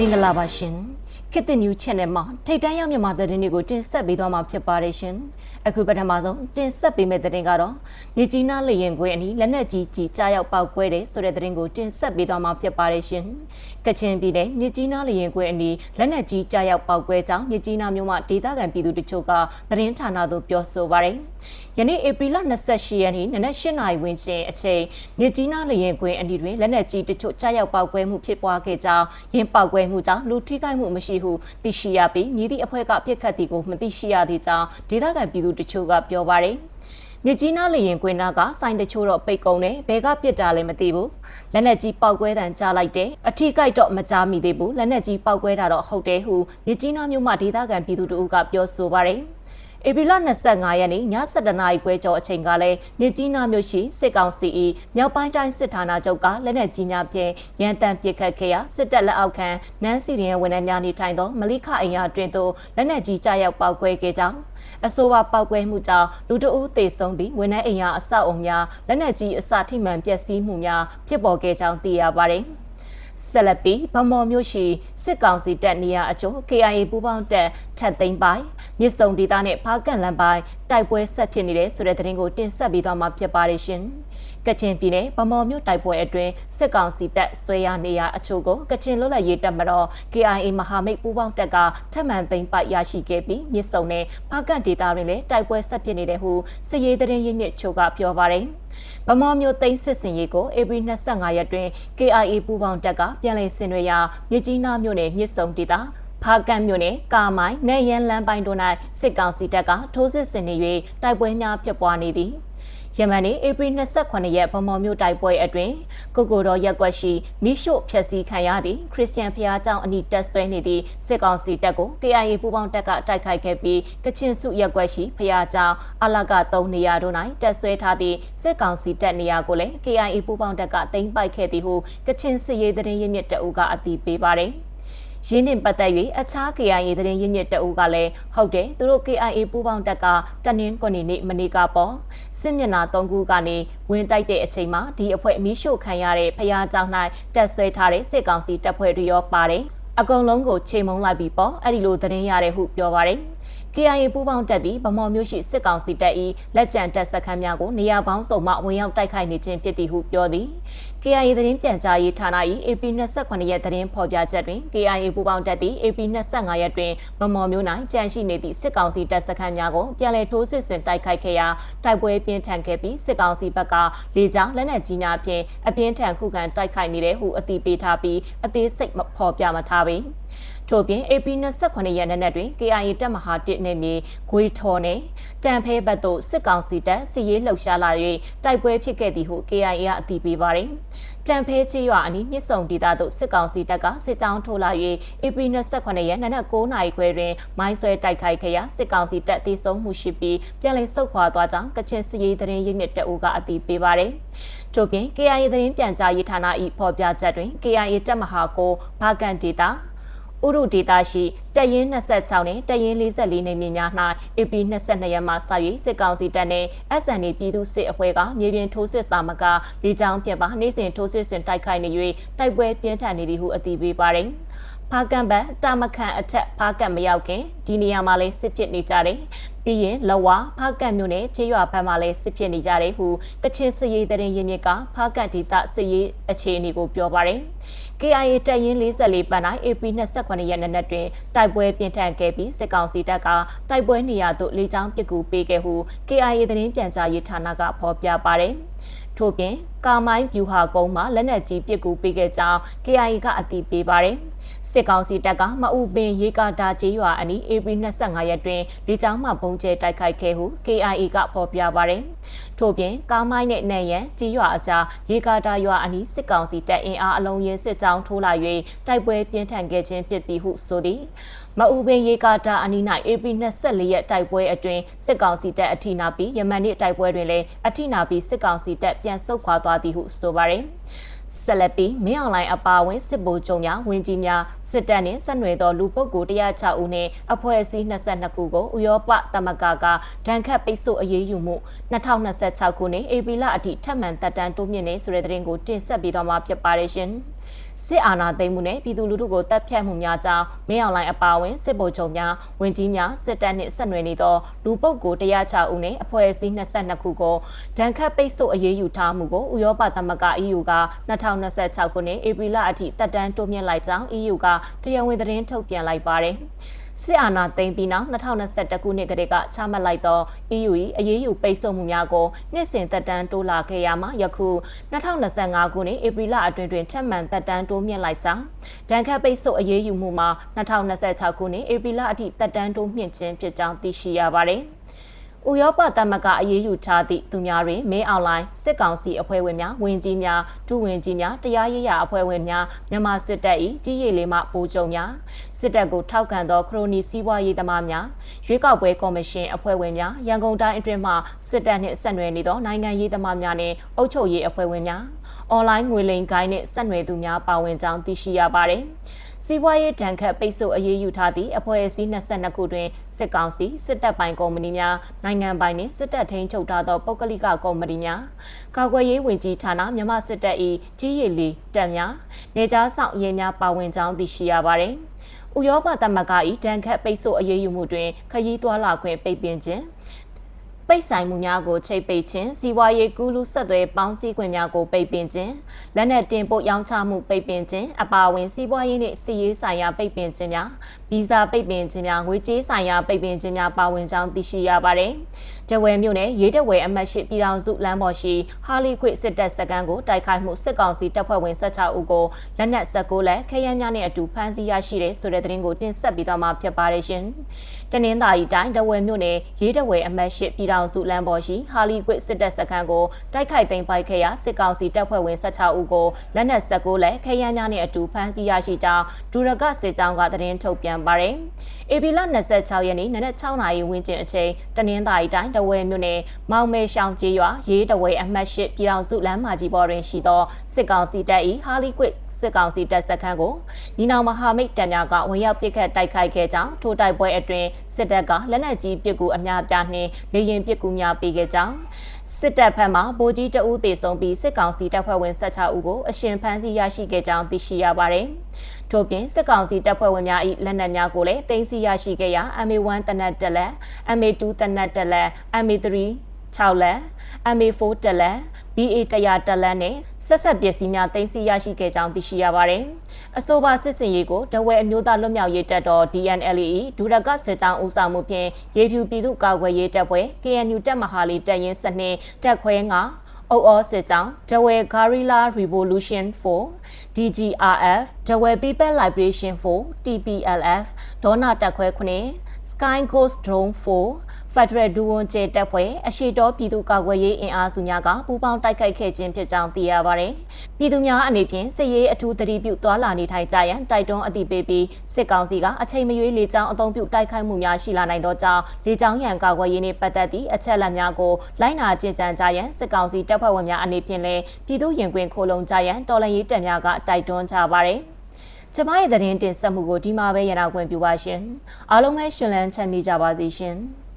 မင်္ဂလာပါရှင်ခေတ်သစ် new channel မှာထိတ်တန်းရောက်မြန်မာသတင်းတွေကိုတင်ဆက်ပေးသွားမှာဖြစ်ပါတယ်ရှင်အခုပထမဆုံးတင်ဆက်ပေးမယ့်သတင်းကတော့မြေကြီးနားလေရင်ခွေအနီးလက်နက်ကြီးကြီးကြားရောက်ပောက်ကွဲတယ်ဆိုတဲ့သတင်းကိုတင်ဆက်ပေးသွားမှာဖြစ်ပါတယ်ရှင်ကချင်ပြည်နယ်မြေကြီးနားလေရင်ခွေအနီးလက်နက်ကြီးကြားရောက်ပောက်ကွဲကြောင်းမြေကြီးနားမြို့မှာဒေသခံပြည်သူတချို့ကသတင်းဌာနသို့ပြောဆိုပါတယ်ယနေ့ဧပြီလ28ရက်နေ့နနက်8နာရီဝန်းကျင်အချိန်မြေကြီးနားလေရင်ခွေအနီးတွင်လက်နက်ကြီးတချို့ကြားရောက်ပောက်ကွဲမှုဖြစ်ပွားခဲ့ကြောင်းရင်းပောက်ကွဲမှုကြောင့်လူထိခိုက်မှုမရှိဟုသိရှိရပြီးမြည်သည့်အဖွဲ့ကပြစ်ခတ်သည်ကိုမသိရှိရသေးကြောင်းဒေသခံပြည်သူတချို့ကပြောပါတယ်မြကြီးနားလေရင်ကွင်းနာကစိုင်းတချို့တော့ပိတ်ကုန်တယ်ဘဲကပြစ်တာလည်းမသိဘူးလက်နက်ကြီးပောက်ကွဲတံကြားလိုက်တယ်အထီးကိုက်တော့မကြားမိသေးဘူးလက်နက်ကြီးပောက်ကွဲတာတော့ဟုတ်တယ်ဟုမြကြီးနားမြို့မှာဒေသခံပြည်သူတို့ကပြောဆိုပါတယ် ဧပြီလ25ရက်နေ့ည7:00နာရီခွဲကျော်အချိန်ကလည်းမြကြီးနားမြို့ရှိစစ်ကောင်စီ၏မြောက်ပိုင်းတိုင်းစစ်ဌာနချုပ်ကလက်နက်ကြီးများဖြင့်ရန်တမ်းပစ်ခတ်ခဲ့ရာစစ်တပ်လက်အောက်ခံနန်းစီရင်ဝန်ထမ်းများနေထိုင်သောမလိခအိမ်ယာတွင်သို့လက်နက်ကြီးကြားရောက်ပောက်ကွဲခဲ့ကြောင်းအဆိုပါပောက်ကွဲမှုကြောင့်လူတအုပ်သေဆုံးပြီးဝန်ထမ်းအိမ်ယာအဆောက်အုံများလက်နက်ကြီးအစထိမှန်ပျက်စီးမှုများဖြစ်ပေါ်ခဲ့ကြောင်းသိရပါတယ်။ဆက်လက်ပြီးဗမော်မြို့ရှိစစ်ကောင်စီတပ်နေရာအချို့ KIA ပူးပေါင်းတပ်ထပ်သိမ်းပိုင်းမြစ်စုံဒေသနဲ့ဖားကန့်လမ်းပိုင်းတိုက်ပွဲဆက်ဖြစ်နေတဲ့ဆိုတဲ့သတင်းကိုတင်ဆက်ပေးသွားမှာဖြစ်ပါတယ်ရှင်။ကချင်ပြည်နယ်ဗမော်မြို့တိုက်ပွဲအတွင်းစစ်ကောင်စီတပ်ဆွဲရနေရာအချို့ကိုကချင်လွတ်လပ်ရေးတပ်မတော် KIA မဟာမိတ်ပူးပေါင်းတပ်ကထပ်မံသိမ်းပိုက်ရရှိခဲ့ပြီးမြစ်စုံနဲ့ဖားကန့်ဒေသတွင်လည်းတိုက်ပွဲဆက်ဖြစ်နေတဲ့ဟုစစ်ရေးသတင်းရင်းမြစ်ချို့ကပြောပါတယ်။ဗမော်မျိုးသိန်းစစ်စင်ရေးကိုဧပြီ25ရက်တွင် KIA ပူးပေါင်းတပ်ကပြန်လည်ဆင်နွှဲရာမြကြီးနားမြိနယ်မြစ်စုံဒေသဖားကန့်မြို့နယ်ကာမိုင်နယ်ရန်လမ်းပိုင်းတို့၌စစ်ကောင်စီတပ်ကထိုးစစ်ဆင်နေ၍တိုက်ပွဲများဖြစ်ပွားနေသည်။ယမန်နေ့ဧပြီ28ရက်ဗမော်မြို့တိုက်ပွဲအတွင်းကိုကိုတော်ရက်ကွက်ရှိမိရှို့ဖျက်ဆီးခံရသည့်ခရစ်ယာန်ဖျားเจ้าအနီတက်ဆွဲနေသည့်စစ်ကောင်စီတပ်ကို KIA ပူးပေါင်းတပ်ကတိုက်ခိုက်ခဲ့ပြီးကချင်စုရက်ကွက်ရှိဖျားเจ้าအလက3နေရာတို့၌တက်ဆွဲထားသည့်စစ်ကောင်စီတပ်နေရာကိုလည်း KIA ပူးပေါင်းတပ်ကသိမ်းပိုက်ခဲ့သည်ဟုကချင်စစ်ရေးသတင်းရင်းမြစ်တအုပ်ကအသိပေးပါတယ်။ ရင်းနှင်ပတ်သက်၍အခြား KIA သတင်းရင်းမြစ်တအူးကလည်းဟုတ်တယ်သူတို့ KIA ပူးပေါင်းတပ်ကတနင်္ဂနွေနေ့မနေ့ကပေါ့စစ်မျက်နှာ၃ခုကနေဝင်တိုက်တဲ့အချိန်မှာဒီအဖွဲ့မီးရှို့ခံရတဲ့ဖျားကြောင်၌တက်ဆွဲထားတဲ့စစ်ကောင်စီတပ်ဖွဲ့တွေရောပါတယ်အကုန်လုံးကိုချိန်မုံလိုက်ပြီးပေါ့အဲ့ဒီလိုသတင်းရတယ်ဟုပြောပါတယ် KIA ပူးပေါင်းတပ်သည်ဗမော်မြို့ရှိစစ်ကောင်စီတပ်၏လက်ကျန်တပ်စခန်းများကိုနေရာပေါင်းစုံမှဝင်ရောက်တိုက်ခိုက်နေခြင်းဖြစ်သည်ဟုပြောသည် KIA သတင်းပြန်ကြားရေးဌာန၏ AP 28ရက်သတင်းဖော်ပြချက်တွင် KIA ပူးပေါင်းတပ်သည် AP 25ရက်တွင်ဗမော်မြို့၌ကြန့်ရှိနေသည့်စစ်ကောင်စီတပ်စခန်းများကိုပြန်လည်ထိုးစစ်ဆင်တိုက်ခိုက်ခဲ့ရာတိုက်ပွဲပြင်းထန်ခဲ့ပြီးစစ်ကောင်စီဘက်ကလေကြောင်းလက်နက်ကြီးများဖြင့်အပြင်းထန်ခုခံတိုက်ခိုက်နေတဲ့ဟုအသိပေးထားပြီးအသေးစိတ်ဖော်ပြမထားပေထို့ပြင် AP 28ရက်နေ့တွင် KIA တပ်မဟာ1နယ်မြေဂွေထော်နယ်တန်ဖဲဘက်သို့စစ်ကောင်စီတပ်စီရေးလှုပ်ရှားလာ၍တိုက်ပွဲဖြစ်ခဲ့သည်ဟု KIA ကအတည်ပြုပါသည်။တန်ဖဲချေရွာအနီးမြစ်ဆုံဒေသသို့စစ်ကောင်စီတပ်ကစစ်ကြောင်းထိုးလာ၍ဧပြီ28ရက်နနက်9နာရီခွဲတွင်မိုင်းဆွဲတိုက်ခိုက်ခဲ့ရာစစ်ကောင်စီတပ်တေဆုံးမှုရှိပြီးပြန်လည်ဆုတ်ခွာသွားကြောင်းကချင်စီရေးသတင်းရင်းမြစ်တအူကအတည်ပြုပါသည်။ထို့ပြင် KIA သတင်းပြန်ကြားရေးဌာန၏ဖော်ပြချက်တွင် KIA တပ်မဟာကိုဘာကန်ဒေတာ ဥရုဒေတာရှိတရင်26နဲ့တရင်44နေမြေများ၌ AP 22ရက်မှစ၍စစ်ကောင်စီတပ်နှင့် SNA ပြည်သူစစ်အဖွဲ့ကမြေပြင်ထိုးစစ်သာမကလေကြောင်းဖြင့်ပါနေ့စဉ်ထိုးစစ်ဆင်တိုက်ခိုက်နေ၍တိုက်ပွဲပြင်းထန်နေသည်ဟုအသိပေးပါသည် ဖားကန်ဘတ်တာမခန့်အထက်ဖားကန်မရောက်ခင်ဒီနေရာမှာလည်းစစ်ဖြစ်နေကြတယ်။ပြီးရင်လဝါဖားကန်မြို့နယ်ချေရွာဘက်မှာလည်းစစ်ဖြစ်နေကြတယ်ဟုကချင်စစ်ရေးတရင်ရင်းမြစ်ကဖားကန်ဒေသစစ်ရေးအခြေအနေကိုပြောပါတယ်။ KIA တပ်ရင်း44ပန်းတိုင်း AP 28ရက်နေ့တွင်တိုက်ပွဲပြင်းထန်ခဲ့ပြီးစစ်ကောင်စီတပ်ကတိုက်ပွဲနေရာသို့လေကြောင်းပစ်ကူပေးခဲ့ဟု KIA သတင်းပြန်ကြားရေးဌာနကဖော်ပြပါတယ်။ထို့ပြင်ကာမိုင်းဗျူဟာကုန်းမှာလက်နက်ကြီးပစ်ကူပေးခဲ့ကြောင်း KIA ကအတည်ပြုပါတယ်။ စစ်ကောင်စီတပ်ကမအူပင်ရေကာတာကျေးရွာအနီးဧပြီ25ရက်တွင်လေကြောင်းမှပုံကျဲတိုက်ခိုက်ခဲ့ဟု KIA ကဖော်ပြပါတယ်။ထို့ပြင်ကားမိုင်းနဲ့နန်ရန်ကျေးရွာအကြားရေကာတာရွာအနီးစစ်ကောင်စီတပ်အင်အားအလုံးရင်စစ်ကြောင်းထိုးလာ၍တိုက်ပွဲပြင်းထန်ခဲ့ခြင်းဖြစ်သည်ဟုဆိုသည်။မအူပင်ရေကာတာအနီး၌ဧပြီ24ရက်တိုက်ပွဲအတွင်းစစ်ကောင်စီတပ်အထိနာပြီးယမန်နေ့တိုက်ပွဲတွင်လည်းအထိနာပြီးစစ်ကောင်စီတပ်ပြန်ဆုတ်ခွာသွားသည်ဟုဆိုပါတယ်။ဆက်လက်ပြီးမင်းအွန်လိုင်းအပါအဝင်စစ်ဗိုလ်ချုပ်များဝင်ကြီးများ စစ်တပ်နှင့်ဆက်နွယ်သောလူပုဂ္ဂိုလ်106ဦးနှင့်အဖွဲ့အစည်း22ခုကိုဥရောပသမဂ္ဂကဒဏ်ခတ်ပိတ်ဆို့အရေးယူမှု2026ခုနှစ်ဧပြီလအထိထပ်မံတက်တန်းတိုးမြင့်နေဆိုတဲ့သတင်းကိုတင်ဆက်ပေးသွားမှာဖြစ်ပါတယ်ရှင်။စစ်အာဏာသိမ်းမှုနဲ့ပြည်သူလူထုကိုတပ်ဖြတ်မှုများကြောင့်မင်းအွန်လိုင်းအပါအဝင်စစ်ဗိုလ်ချုပ်များဝင်ကြီးများစစ်တပ်နှင့်ဆက်နွယ်နေသောလူပုဂ္ဂိုလ်106ဦးနှင့်အဖွဲ့အစည်း22ခုကိုဒဏ်ခတ်ပိတ်ဆို့အရေးယူထားမှုကိုဥရောပသမဂ္ဂ EU က2026ခုနှစ်ဧပြီလအထိတက်တန်းတိုးမြင့်လိုက်ကြောင်း EU ကတရားဝင်သတင်းထုတ်ပြန်လိုက်ပါတယ်။စစ်အာဏာသိမ်းပြီးနောက်2021ခုနှစ်ကတည်းကချမှတ်လိုက်သော EU ၏အရေးယူပိတ်ဆို့မှုများကိုနှစ်စဉ်သက်တမ်းတိုးလာခဲ့ရမှယခု2025ခုနှစ်ဧပြီလအတွင်းတွင်ထပ်မံသက်တမ်းတိုးမြင့်လိုက်ကြောင်းဒဏ်ခတ်ပိတ်ဆို့အရေးယူမှုမှာ2026ခုနှစ်ဧပြီလအထိသက်တမ်းတိုးမြင့်ခြင်းဖြစ်ကြောင်းသိရှိရပါသည်။ ဥရောပသမဂ္ဂအရေးယူထားသည့်သူများတွင်မင်းအွန်လိုင်းစစ်ကောင်စီအဖွဲ့ဝင်များဝင်ကြီးများဒုဝင်ကြီးများတရားရေးရာအဖွဲ့ဝင်များမြန်မာစစ်တပ်၏ကြီးရည်လေးမှပိုးကြုံများစစ်တပ်ကိုထောက်ခံသောခရိုနီစီးပွားရေးသမားများရွေးကောက်ပွဲကော်မရှင်အဖွဲ့ဝင်များရန်ကုန်တိုင်းအတွင်းမှစစ်တပ်နှင့်ဆက်နွယ်နေသောနိုင်ငံရေးသမားများနှင့်အုပ်ချုပ်ရေးအဖွဲ့ဝင်များအွန်လိုင်းငွေလိမ်ကိုင်းနှင့်ဆက်နွယ်သူများပါဝင်ကြောင်းသိရှိရပါသည် စီးပွားရေးတန်ခတ်ပိတ်ဆို့အရေးယူထားသည့်အဖွဲ့အစည်း22ခုတွင်စစ်ကောင်စီစစ်တပ်ပိုင်ကုမ္ပဏီများနိုင်ငံပိုင်နှင့်စစ်တပ်ထိန်းချုပ်ထားသောပုဂ္ဂလိကကုမ္ပဏီများကာကွယ်ရေးဝန်ကြီးဌာနမြန်မာစစ်တပ်၏ကြီးရည်လီတပ်များနေကြားဆောင်ရေးများပါဝင်ကြောင်းသိရှိရပါသည်။ဥရောပသမဂ္ဂ၏တန်ခတ်ပိတ်ဆို့အရေးယူမှုတွင်ခရီးသွားလာခွင့်ပိတ်ပင်ခြင်း ပိတ်ဆိုင်မှုများကိုချိတ်ပိတ်ခြင်းစီးပွားရေးကူးလူဆက်သွဲပေါင်းစည်းခွင့်များကိုပိတ်ပင်ခြင်းလက်နက်တင်ပို့ရောင်းချမှုပိတ်ပင်ခြင်းအပါအဝင်စီးပွားရေးနှင့်စီးရေးဆိုင်ရာပိတ်ပင်ခြင်းများဗီဇာပိတ်ပင်ခြင်းများငွေကြေးဆိုင်ရာပိတ်ပင်ခြင်းများပါဝင်ကြောင်းသိရှိရပါတယ်။တဝဲမြို့နယ်ရေးတဝဲအမတ်ရှိပြည်ထောင်စုလမ်းပေါ်ရှိဟာလီခွေစစ်တပ်စခန်းကိုတိုက်ခိုက်မှုစစ်ကောင်စီတပ်ဖွဲ့ဝင်16ဦးကိုလက်နက်16လက်ခရမ်းများနဲ့အတူဖမ်းဆီးရရှိတဲ့ဆိုတဲ့သတင်းကိုတင်ဆက်ပြီးတော့မှာဖြစ်ပါတယ်ရှင်။တနင်္သာရီတိုင်းတဝဲမြို့နယ်ရေးတဝဲအမတ်ရှိပြည်ထောင်စုလမ်းပေါ်ရှိဟာလီကွစ်စစ်တပ်စခန်းကိုတိုက်ခိုက်သိမ်းပိုက်ခဲ့ရာစစ်ကောင်စီတပ်ဖွဲ့ဝင်16ဦးကိုလက်နက်16လက်ခရမ်းများနဲ့အတူဖမ်းဆီးရရှိကြောင်းဒူရကစစ်ကြောင်းကသတင်းထုတ်ပြန်ပါတယ်။ဧပြီလ26ရက်နေ့နနက်6နာရီဝန်းကျင်အချိန်တနင်္သာရီတိုင်းတဝဲမြို့နယ်မောင်မဲရှောင်းကျေးရွာရေးတဝဲအမှတ်၈ပြည်တော်စုလမ်းမကြီးပေါ်တွင်ရှိသောစစ်ကောင်စီတပ်၏ဟာလီကွစ်စစ်ကောင်စီတပ်စခန်းကိုညီနောင်မဟာမိတ်တပ်များကဝင်ရောက်ပစ်ခတ်တိုက်ခိုက်ခဲ့ကြောင်းထိုတိုက်ပွဲအတွင်းစစ်တပ်ကလက်နက်ကြီးပစ်ကူအများပြားနှင့်လေရင်ပစ်ကူများပေးခဲ့ကြောင်းစစ်တပ်ဖက်မှဗိုလ်ကြီးတအူးတေဆုံးပြီးစစ်ကောင်စီတပ်ဖွဲ့ဝင်16ဦးကိုအရှင်ဖမ်းဆီးရရှိခဲ့ကြောင်းသိရှိရပါတယ်။ထို့ပြင်စစ်ကောင်စီတပ်ဖွဲ့ဝင်များ၏လက်နက်များကိုလည်းတင်စီရရှိခဲ့ရာ MA1 တနက်တက်လက် MA2 တနက်တက်လက် MA3 6လက် MA4 တက်လက် BA 100တက်လက်နဲ့ ဆက်ဆက်ပစ္စည်းများတင်စီရရှိခဲ့ကြောင်းသိရှိရပါတယ်။အဆိုပါစစ်စင်ရေးကိုတဝဲအမျိုးသားလွတ်မြောက်ရေးတပ်တော် DNLE ဒူရကစစ်တောင်းဦးဆောင်မှုဖြင့်ရေဖြူပြည်သူ့ကာကွယ်ရေးတပ်ဖွဲ့ KNU တပ်မဟာလီတပ်ရင်းစနစ်တပ်ခွဲ9အုပ်အောစစ်ကြောင်းဒဝဲ Guerrilla Revolution 4 DGRF ဒဝဲ People Liberation 4 TPLF ဒေါနာတက်ခွဲ9 Sky Ghost Drone 4 ဖက်ဒရယ်ဒူဝန်ကျဲတပ်ဖွဲ့အရှိတော်ပြည်သူ့ကာကွယ်ရေးအင်အားစုများကပူးပေါင်းတိုက်ခိုက်ခဲ့ခြင်းဖြစ်ကြောင်းသိရပါတယ်။ပြည်သူများအနေဖြင့်စစ်ရေးအထူးသတိပြုသွားလာနေထိုင်ကြရန်တိုက်တွန်းအသိပေးပြီးစစ်ကောင်စီကအချိန်မရွေးလေကြောင်းအုံပြုတိုက်ခိုက်မှုများရှိလာနိုင်သောကြောင့်လေကြောင်းရန်ကာကွယ်ရေးနှင့်ပတ်သက်သည့်အချက်အလက်များကိုလိုက်နာကျင့်ကြံကြရန်စစ်ကောင်စီတပ်ဖွဲ့ဝင်များအနေဖြင့်လည်းပြည်သူရင်ခွင်ခိုလုံကြရန်တော်လှန်ရေးတပ်များကတိုက်တွန်းကြပါသည်။ကျမရဲ့သတင်းတင်ဆက်မှုကိုဒီမှာပဲရနာခွင့်ပြုပါရှင်။အားလုံးပဲရှင်လန်းချမ်းမြေ့ကြပါစေရှင်။